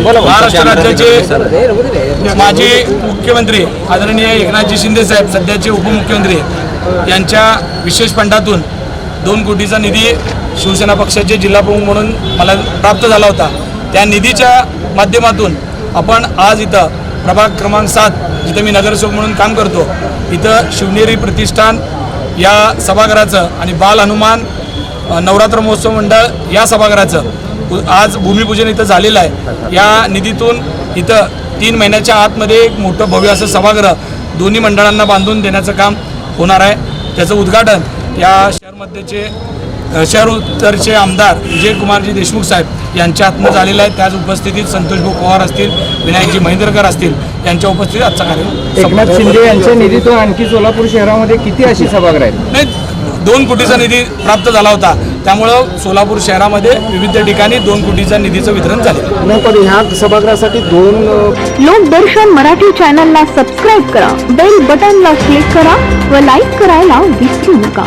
महाराष्ट्र राज्याचे माजी मुख्यमंत्री आदरणीय एकनाथजी शिंदे साहेब सध्याचे उपमुख्यमंत्री यांच्या विशेष फंडातून दोन कोटीचा निधी शिवसेना पक्षाचे जिल्हा प्रमुख म्हणून मला प्राप्त झाला होता. त्या निधीच्या माध्यमातून आपण आज इथं प्रभाग क्रमांक सात जिथं मी नगरसेवक म्हणून काम करतो इथं शिवनेरी प्रतिष्ठान या सभागृहाचं आणि बाल हनुमान नवरात्र महोत्सव मंडळ या सभागृहाचं आज भूमिपूजन इथं झालेलं आहे. या निधीतून इथं तीन महिन्याच्या आतमध्ये एक मोठं भव्य असं सभागृह दोन्ही मंडळांना बांधून देण्याचं काम होणार आहे. त्याचं उद्घाटन या शहरमध्येचे अ, शहर उत्तरचे आमदार विजय कुमारजी देशमुख साहेब यांच्या हातनं झालेलं आहे. त्याच उपस्थितीत संतोषभाऊ पवार असतील विनायकजी महेंद्रकर असतील यांच्या उपस्थितीत आजचा कार्यक्रम एकनाथ शिंदे यांच्या निधीतून आणखी सोलापूर शहरामध्ये किती अशी सभागृह आहेत? नाही दोन कोटीचा निधी प्राप्त झाला होता. त्यामुळं सोलापूर शहरामध्ये विविध ठिकाणी दोन कोटीचा निधीचं वितरण झाले. नाही पण ह्या सभागृहासाठी दोन लोकदर्शन मराठी चॅनलला सबस्क्राईब करा. बेल बटनला क्लिक करा व लाईक करायला विसरू नका.